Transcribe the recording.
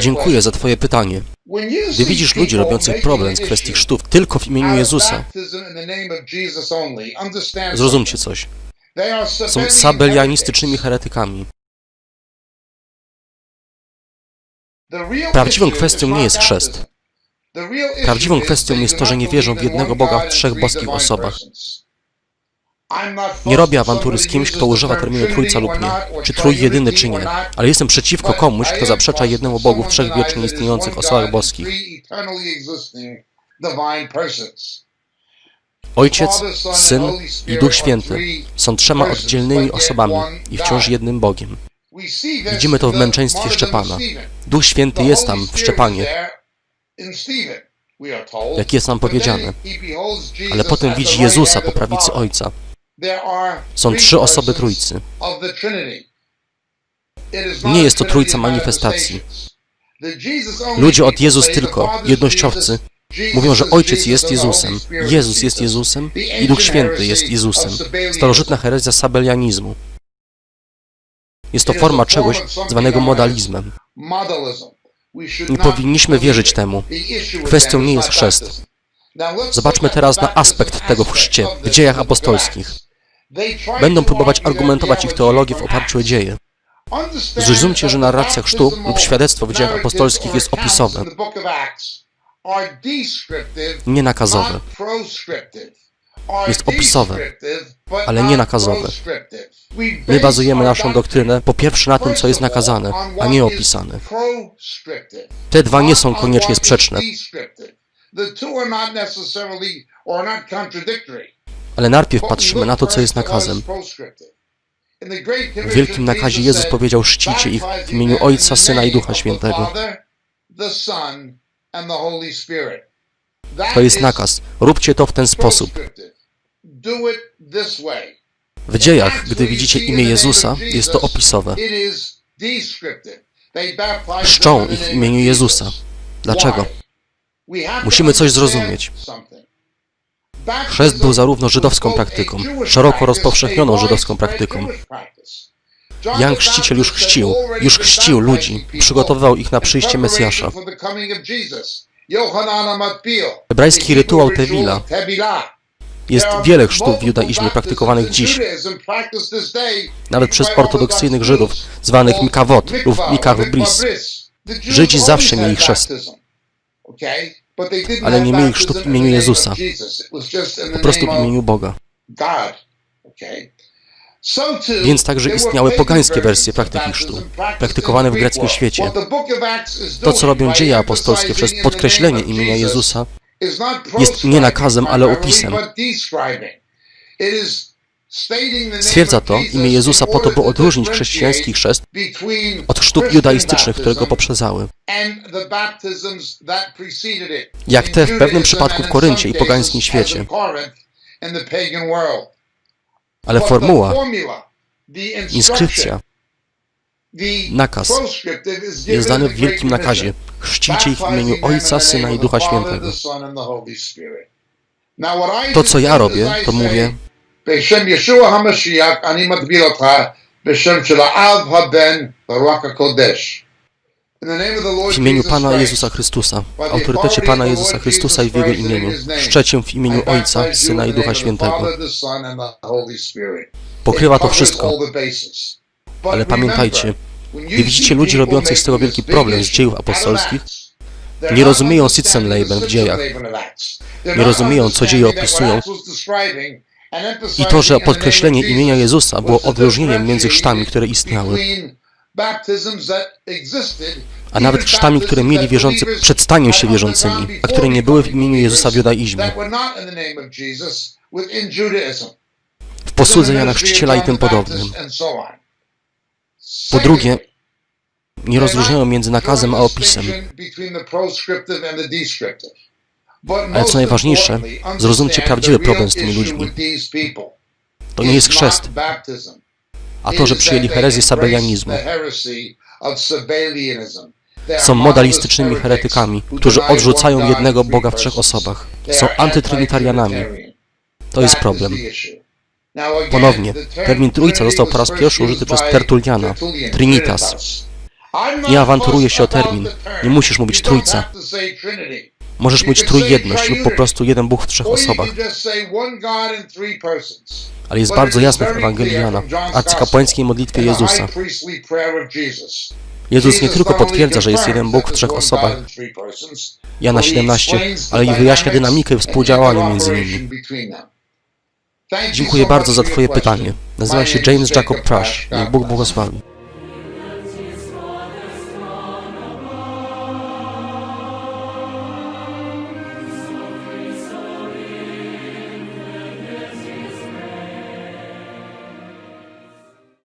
Dziękuję za Twoje pytanie. Gdy widzisz ludzi robiących problem z kwestii chrztów tylko w imieniu Jezusa, zrozumcie coś. Są sabelianistycznymi heretykami. Prawdziwą kwestią nie jest chrzest. Prawdziwą kwestią jest to, że nie wierzą w jednego Boga w trzech boskich osobach. Nie robię awantury z kimś, kto używa terminu trójca lub nie, czy trójjedyny czy nie, ale jestem przeciwko komuś, kto zaprzecza jednemu Bogu w trzech wiecznie istniejących osobach boskich. Ojciec, Syn i Duch Święty są trzema oddzielnymi osobami i wciąż jednym Bogiem. Widzimy to w męczeństwie Szczepana. Duch Święty jest tam w Szczepanie, jak jest nam powiedziane, ale potem widzi Jezusa po prawicy Ojca. Są trzy osoby Trójcy. Nie jest to trójca manifestacji. Ludzie od Jezus tylko, jednościowcy, mówią, że Ojciec jest Jezusem, Jezus jest Jezusem i Duch Święty jest Jezusem. Starożytna herezja sabelianizmu. Jest to forma czegoś zwanego modalizmem. Nie powinniśmy wierzyć temu. Kwestią nie jest chrzest. Zobaczmy teraz na aspekt tego w chrzcie w dziejach apostolskich. Będą próbować argumentować ich teologię w oparciu o dzieje. Zrozumcie, że narracja chrztu lub świadectwo w dziejach apostolskich jest opisowe, nie nakazowe. Jest opisowe, ale nie nakazowe. My bazujemy naszą doktrynę po pierwsze na tym, co jest nakazane, a nie opisane. Te dwa nie są koniecznie sprzeczne, ale najpierw patrzymy na to, co jest nakazem. W wielkim nakazie Jezus powiedział: Czcicie ich w imieniu Ojca, Syna i Ducha Świętego. To jest nakaz. Róbcie to w ten sposób. W dziejach, gdy widzicie imię Jezusa, jest to opisowe. Czczą ich w imieniu Jezusa. Dlaczego? Musimy coś zrozumieć. Chrzest był zarówno żydowską praktyką, szeroko rozpowszechnioną żydowską praktyką. Jan Chrzciciel już chrzcił, już chrzcił ludzi, przygotowywał ich na przyjście Mesjasza. Hebrajski rytuał Tewila. Jest wiele chrztów w judaizmie praktykowanych dziś, nawet przez ortodoksyjnych Żydów, zwanych Mikawot lub Mikach Bris. Żydzi zawsze mieli chrzest, ale nie mieli chrztu w imieniu Jezusa, po prostu w imieniu Boga. Więc także istniały pogańskie wersje praktyki chrztu, praktykowane w greckim świecie. To, co robią dzieje apostolskie przez podkreślenie imienia Jezusa, jest nie nakazem, ale opisem. Stwierdza to imię Jezusa po to, by odróżnić chrześcijański chrzest od chrztów judaistycznych, które go poprzezały. Jak te w pewnym przypadku w Koryncie i pogańskim świecie. Ale formuła, inskrypcja, nakaz jest dany w wielkim nakazie. Chrzcicie ich w imieniu Ojca, Syna i Ducha Świętego. To, co ja robię, to mówię, בשם ישוע המשיח אני מטביל אותך בשם של האב, הבן והרוח הקודש. In the name of the Lord w imieniu Jesus Pana Christ, Jezusa Chrystusa, w autorytecie Pana Jezusa Chrystusa i w Jego imieniu, szczecię w imieniu I Ojca, baptize you Syna in i the Ducha name of the Świętego. Father, the Son, and the Holy Spirit. Pokrywa It to covers wszystko. all the bases. But Ale pamiętajcie, remember, when you gdy widzicie see ludzi people robiących z tego making wielki this big problem z issue dziejów out of apostolskich, Acts, they're nie not rozumieją understanding the Sitzenleben w dziejach. Sitzenleben of Acts. They're Nie not rozumieją, co dzieje understanding that what opisują. I to, że podkreślenie imienia Jezusa było odróżnieniem między chrztami, differentiation które istniały, a nawet chrztami, które mieli wierzący przed staniem się wierzącymi, a które nie były w imieniu Jezusa w judaizmie, w posłudze Jana Chrzciciela i tym podobnym. Po drugie, nie rozróżniają między nakazem a opisem. Ale co najważniejsze, zrozumcie prawdziwy problem z tymi ludźmi. To nie jest chrzest, a to, że przyjęli herezję sabelianizmu. Są modalistycznymi heretykami, którzy odrzucają jednego Boga w trzech osobach. Są antytrinitarianami. To jest problem. Ponownie, termin Trójca został po raz pierwszy użyty przez Tertulliana, Trinitas. Nie awanturuję się o termin. Nie musisz mówić trójca. Możesz mówić trójjedność lub po prostu jeden Bóg w trzech osobach. Ale jest bardzo jasne w Ewangelii Jana, arcykapłańskiej modlitwie Jezusa. Jezus nie tylko potwierdza, że jest jeden Bóg w trzech osobach, Jana 17, ale i wyjaśnia dynamikę współdziałania między nimi. Dziękuję bardzo za Twoje pytanie. Nazywam się James Jacob Prush. Niech Bóg błogosławi.